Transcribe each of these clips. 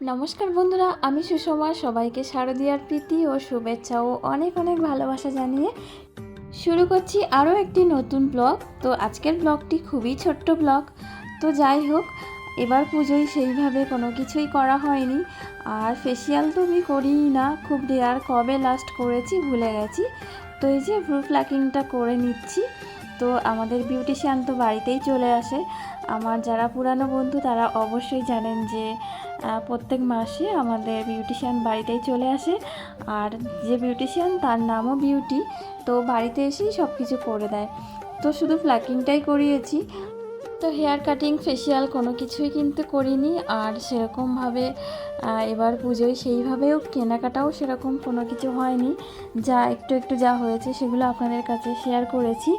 নমস্কার বন্ধুরা, আমি সুষমা। সবাইকে শারদীয়ার প্রীতি ও শুভেচ্ছা ও অনেক অনেক ভালোবাসা জানিয়ে শুরু করছি আরও একটি নতুন ব্লগ। তো আজকের ব্লগটি খুবই ছোট্ট ব্লগ। তো যাই হোক, এবার পুজোয় সেইভাবে কোনো কিছুই করা হয়নি। আর ফেসিয়াল তো আমি করিই না, খুব রেয়ার কবে লাস্ট করেছি ভুলে গেছি। তো এই যে ভ্রু প্লাকিংটা করে নিচ্ছি। তো আমাদের বিউটিশিয়ান তো বাড়িতেই চলে আসে। আমার যারা পুরানো বন্ধু, তারা অবশ্যই জানেন যে প্রত্যেক মাসে আমাদের বিউটিশিয়ান বাড়িতেই চলে আসে। আর যে বিউটিশিয়ান তার নামও বিউটি তো বাড়িতে এসেই সব কিছু করে দেয়। তো শুধু প্লাকিংটাই করিয়েছি। তো হেয়ার কাটিং ফেসিয়াল কোনো কিছুই কিন্তু করিনি। আর সেরকমভাবে এবার পুজোয় সেইভাবেও কেনাকাটাও সেরকম কোনো কিছু হয়নি। যা একটু একটু যা হয়েছে সেগুলো আপনাদের কাছে শেয়ার করেছি।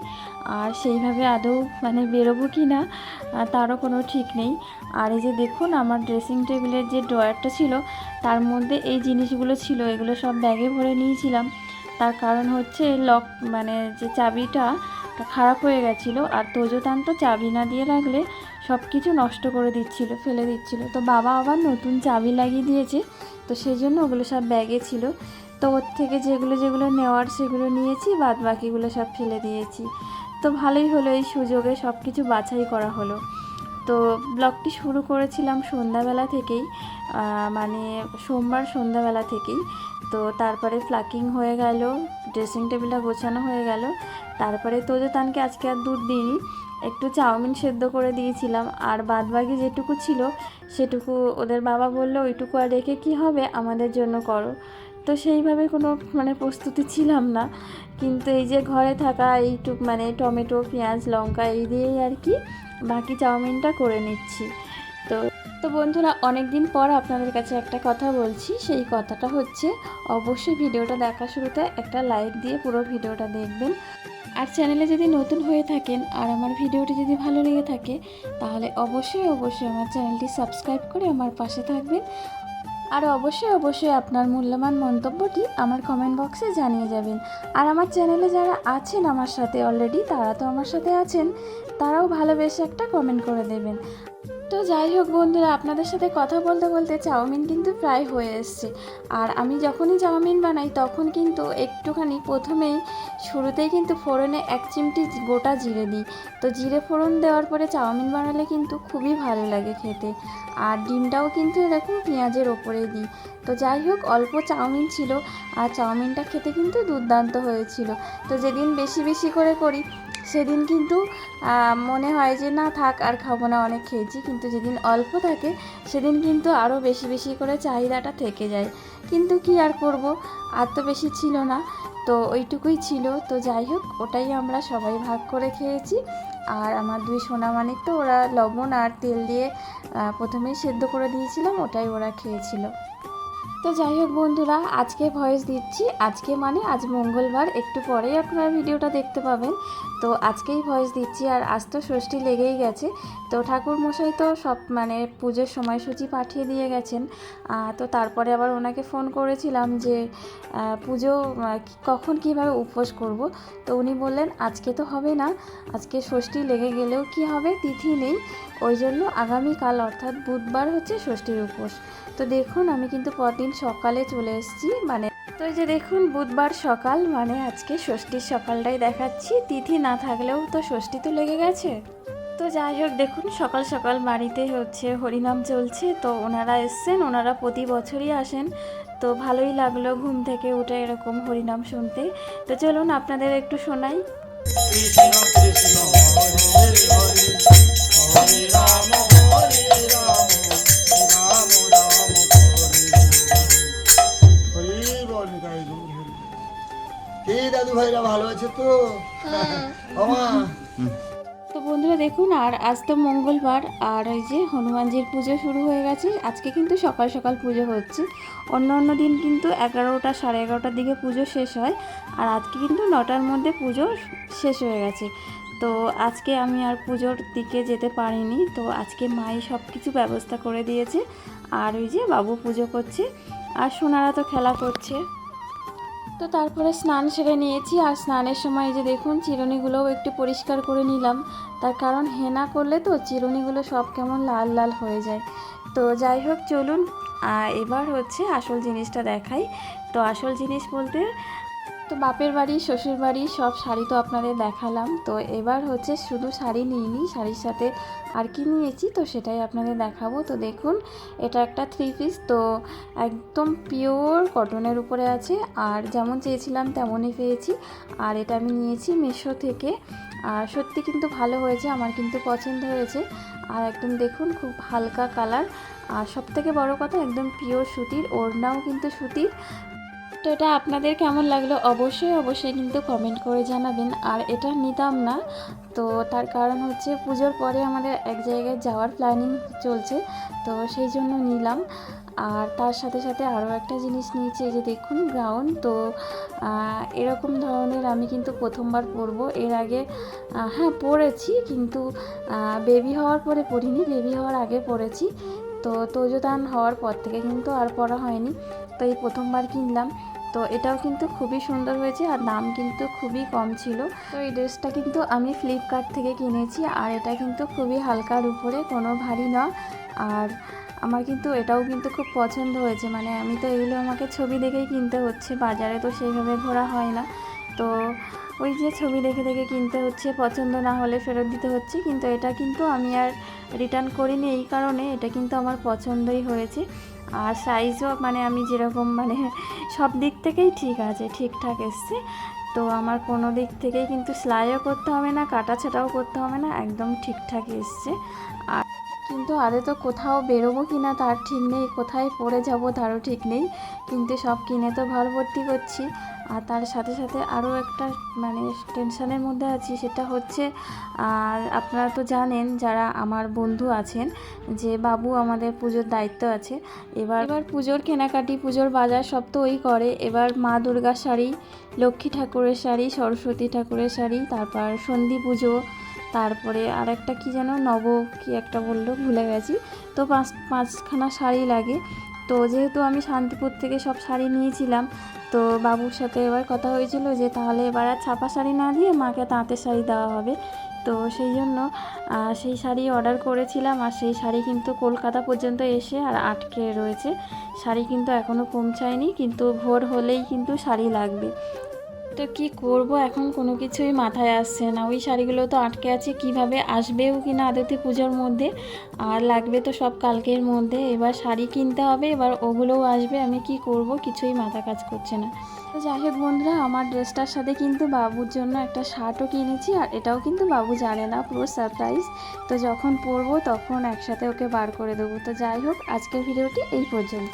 আর সেইভাবে আদৌ মানে বেরোবো কি না তারও কোনো ঠিক নেই। আর এই যে দেখুন আমার ড্রেসিং টেবিলের যে ড্রয়ারটা ছিল, তার মধ্যে এই জিনিসগুলো ছিল, এগুলো সব ব্যাগে ভরে নিয়েছিলাম। তার কারণ হচ্ছে লক মানে যে চাবিটা খারাপ হয়ে গেছিল আর তোজোতান তো চাবি না দিয়ে রাখলে সব কিছু নষ্ট করে দিচ্ছিল, ফেলে দিচ্ছিল। তো বাবা আবার নতুন চাবি লাগিয়ে দিয়েছে, তো সেই জন্য ওগুলো সব ব্যাগে ছিল। তো ওর থেকে যেগুলো যেগুলো নেওয়ার সেগুলো নিয়েছি বাদ বাকিগুলো সব ফেলে দিয়েছি। তো ভালোই হলো এই সুযোগে সব কিছু বাছাই করা হলো। তো ব্লগটি শুরু করেছিলাম সন্ধ্যাবেলা থেকেই মানে সোমবার সন্ধ্যাবেলা থেকেই। তো তারপরে ফ্লাকিং হয়ে গেল ড্রেসিং টেবিলটা গোছানো হয়ে গেল। তারপরে তোজতানকে আজকে আর দুধ দিইনি, একটু চাউমিন সেদ্ধ করে দিয়েছিলাম। আর বাদবাকি যেটুকু ছিল, সেটুকু ওদের বাবা বলল, ওইটুকু আর রেখে কি হবে? আমাদের জন্য করো। তো সেইভাবে কোনো মানে প্রস্তুতি ছিলাম না। কিন্তু এই যে ঘরে থাকা এইটুক মানে টমেটো, পেঁয়াজ, লঙ্কা, এই দিয়েই আর কি বাকি চাউমিনটা করে নিচ্ছি। তো তো বন্ধুরা অনেক দিন পর আপনাদের কাছে একটা কথা বলছি। সেই কথাটা হচ্ছে, অবশ্যই ভিডিওটা দেখা শুরুতে একটা লাইক দিয়ে পুরো ভিডিওটা দেখবেন। আর চ্যানেলে যদি নতুন হয়ে থাকেন আর আমার ভিডিওটি যদি ভালো লেগে থাকে, তাহলে অবশ্যই অবশ্যই আমার চ্যানেলটি সাবস্ক্রাইব করে আমার পাশে থাকবেন। আর অবশ্যই অবশ্যই আপনার মূল্যবান মন্তব্যটি আমার কমেন্ট বক্সে জানিয়ে যাবেন। আর আমার চ্যানেলে যারা আছেন আমার সাথে অলরেডি তারা তো আমার সাথে আছেন, তারাও ভালোবেসে একটা কমেন্ট করে দেবেন। তো যাই হোক বন্ধুরা, আপনাদের সাথে কথা বলতে বলতে চাউমিন কিন্তু প্রায় হয়ে এসছে। আর আমি যখনই চাউমিন বানাই, তখন কিন্তু একটুখানি প্রথমেই শুরুতেই কিন্তু ফোড়নে এক চিমটি গোটা জিরে দিই। তো জিরে ফোড়ন দেওয়ার পরে চাউমিন বানালে কিন্তু খুবই ভালো লাগে খেতে। আর ডিমটাও কিন্তু এরকম পেঁয়াজের ওপরে দিই। তো যাই হোক, অল্প চাউমিন ছিল। আর চাউমিনটা খেতে কিন্তু দুর্দান্ত হয়েছিল। তো যেদিন বেশি বেশি করে করি সেদিন কিন্তু মনে হয় যে না থাক, আর খাব না, অনেক খেয়েছি। কিন্তু যেদিন অল্প থাকে, সেদিন কিন্তু আরও বেশি বেশি করে চাহিদাটা থেকে যায়। কিন্তু কি আর করব? আর তো বেশি ছিল না। তো ওইটুকুই ছিল। তো যাই হোক, ওটাই আমরা সবাই ভাগ করে খেয়েছি। আর আমার দুই সোনা সোনামানিক তো ওরা লবণ আর তেল দিয়ে প্রথমেই সেদ্ধ করে দিয়েছিলাম, ওটাই ওরা খেয়েছিল। তো যাই হোক বন্ধুরা, আজকে ভয়েস দিচ্ছি। আজকে মানে আজ মঙ্গলবার, একটু পরেই আপনারা ভিডিওটা দেখতে পাবেন। তো আজকেই ভয়েস দিচ্ছি আর আজ তো ষষ্ঠী লেগেই গেছে। তো ঠাকুর মশাই তো সব মানে পুজোর সময়সূচি পাঠিয়ে দিয়ে গেছেন। তো তারপরে আবার ওনাকে ফোন করেছিলাম যে পুজো কখন কীভাবে উপোস করব? তো উনি বললেন, আজকে তো হবে না। আজকে ষষ্ঠী লেগে গেলেও কি হবে? তিথি নেই। ওই জন্য আগামীকাল অর্থাৎ বুধবার হচ্ছে ষষ্ঠীর উপোস। তো দেখুন, আমি কিন্তু পরদিন সকালে চলে এসেছি মানে তো এই যে দেখুন, বুধবার সকাল মানে আজকে ষষ্ঠীর সকালটাই দেখাচ্ছি। তিথি না থাকলেও তো ষষ্ঠী তো লেগে গেছে। তো যাই হোক, দেখুন, সকাল সকাল বাড়িতে হচ্ছে হরিনাম চলছে। তো ওনারা এসছেন, ওনারা প্রতি বছরই আসেন। তো ভালোই লাগল ঘুম থেকে উঠে এরকম হরিনাম শুনতে। তো চলুন, আপনাদের একটু শোনাই। কৃষ্ণ কৃষ্ণ তো বন্ধুরা দেখুন, আর আজ তো মঙ্গলবার, আর ওই যে হনুমানজির পুজো শুরু হয়ে গেছে। আজকে কিন্তু সকাল সকাল পুজো হচ্ছে। অন্য অন্য দিন কিন্তু এগারোটা সাড়ে এগারোটার দিকে পুজো শেষ হয়, আর আজকে কিন্তু নটার মধ্যে পুজো শেষ হয়ে গেছে। তো আজকে আমি আর পুজোর দিকে যেতে পারিনি, তো আজকে মাই সব কিছু ব্যবস্থা করে দিয়েছে, আর ওই যে বাবু পুজো করছে, আর সোনারা তো খেলা করছে। তো তারপরে স্নান সেরে নিয়েছি, আর স্নানের সময় যে দেখুন চিরুনিগুলোও একটু পরিষ্কার করে নিলাম, তার কারণ হেনা করলে তো চিরুনিগুলো সব কেমন লাল লাল হয়ে যায়। তো যাই হোক চলুন এবার হচ্ছে আসল জিনিসটা দেখাই। তো আসল জিনিস বলতে তো বাপের বাড়ি, শ্বশুর বাড়ি সব শাড়ি তো আপনাদের দেখালাম। তো এবার হচ্ছে শুধু শাড়ি নিইনি, শাড়ির সাথে আর কি নিয়েছি তো সেটাই আপনাদের দেখাবো। তো দেখুন, এটা একটা থ্রি পিস তো একদম পিওর কটনের উপরে আছে। আর যেমন চেয়েছিলাম তেমনই পেয়েছি। আর এটা আমি নিয়েছি মিশো থেকে। আর সত্যি কিন্তু ভালো হয়েছে, আমার কিন্তু পছন্দ হয়েছে। আর একদম দেখুন, খুব হালকা কালার আর সব থেকে বড়ো কথা, একদম পিওর সুতির, ওড়নাও কিন্তু সুতির। তো এটা আপনাদের কেমন লাগল? অবশ্যই অবশ্যই কিন্তু কমেন্ট করে জানাবেন। আর এটা নিতাম না। তো তার কারণ হচ্ছে পুজোর পরে আমাদের এক জায়গায় যাওয়ার প্ল্যানিং চলছে। তো সেই জন্য নিলাম। আর তার সাথে সাথে আরও একটা জিনিস নিয়েছি যে দেখুন গ্রাউন তো এরকম ধরনের আমি কিন্তু প্রথমবার পরবো। এর আগে হ্যাঁ পরেছি। কিন্তু বেবি হওয়ার পরে পরিনি। বেবি হওয়ার আগে পরেছি। তো তোজদান হওয়ার পর থেকে কিন্তু আর পরা হয়নি, তো এই প্রথমবার কিনলাম। তো এটাও কিন্তু খুবই সুন্দর হয়েছে আর দাম কিন্তু খুবই কম ছিল। তো এই ড্রেসটা কিন্তু আমি ফ্লিপকার্ট থেকে কিনেছি আর এটা কিন্তু খুবই হালকার উপরে, কোনো ভারী না। আর আমার কিন্তু এটাও কিন্তু খুব পছন্দ হয়েছে মানে আমি তো এগুলো আমাকে ছবি দেখেই কিনতে হচ্ছে, বাজারে তো সেইভাবে ঘোরা হয় না। তো ওই যে ছবি দেখে দেখে কিনতে হচ্ছে, পছন্দ না হলে ফেরত দিতে হচ্ছে, কিন্তু এটা কিন্তু আমি আর রিটার্ন করিনি এই কারণে, এটা কিন্তু আমার পছন্দই হয়েছে। আর সাইজও মানে আমি যেরকম মানে সব দিক থেকেই ঠিক আছে, ঠিকঠাক এসছে। তো আমার কোনো দিক থেকেই কিন্তু সেলাইও করতে হবে না, কাটা ছাটাও করতে হবে না, একদম ঠিকঠাক এসছে। আর কিন্তু আরে তো কোথাও বেরোবো কি না তার ঠিক নেই, কোথায় পড়ে যাব তারও ঠিক নেই। কিন্তু সব কিনে তো ঘর ভর্তি করছি। আর তার সাথে সাথে আরও একটা মানে টেনশনের মধ্যে আছি, সেটা হচ্ছে, আর আপনারা তো জানেন যারা আমার বন্ধু আছেন যে বাবু আমাদের পুজোর দায়িত্ব আছে, এবার এবার পুজোর কেনাকাটি, পুজোর বাজার সব তো ওই করে। এবার মা দুর্গার শাড়ি, লক্ষ্মী ঠাকুরের শাড়ি, সরস্বতী ঠাকুরের শাড়ি, তারপর সন্ধি পুজো, তারপরে আর একটা কী যেন নব, কি একটা বলল, ভুলে গেছি। তো পাঁচ, পাঁচখানা শাড়ি লাগে। তো যেহেতু আমি শান্তিপুর থেকে সব শাড়ি নিয়েছিলাম, তো বাবুর সাথে এবার কথা হয়েছিল যে তাহলে এবার আর ছাপা শাড়ি না দিয়ে মাকে তাঁতের শাড়ি দেওয়া হবে। তো সেই জন্য সেই শাড়ি অর্ডার করেছিলাম আর সেই শাড়ি কিন্তু কলকাতা পর্যন্ত এসে আর আটকে রয়েছে। শাড়ি কিন্তু এখনও পৌঁছায়নি, কিন্তু ভোর হলেই কিন্তু শাড়ি লাগবে। তো কি করব? এখন কোনো কিছুই মাথায় আসছে না। ওই শাড়িগুলো তো আটকে আছে, কীভাবে আসবেও কি না আদতে পুজোর মধ্যে? আর লাগবে তো সব কালকের মধ্যে। এবার শাড়ি কিনতে হবে, এবার ওগুলোও আসবে। আমি কি করব? কিছুই মাথা কাজ করছে না। তো যাই হোক বন্ধুরা, আমার ড্রেসটার সাথে কিন্তু বাবুর জন্য একটা শার্টও কিনেছি, আর এটাও কিন্তু বাবু জানে না, পুরো সারপ্রাইজ তো যখন পরবো তখন একসাথে ওকে বার করে দেবো। তো যাই হোক, আজকের ভিডিওটি এই পর্যন্ত।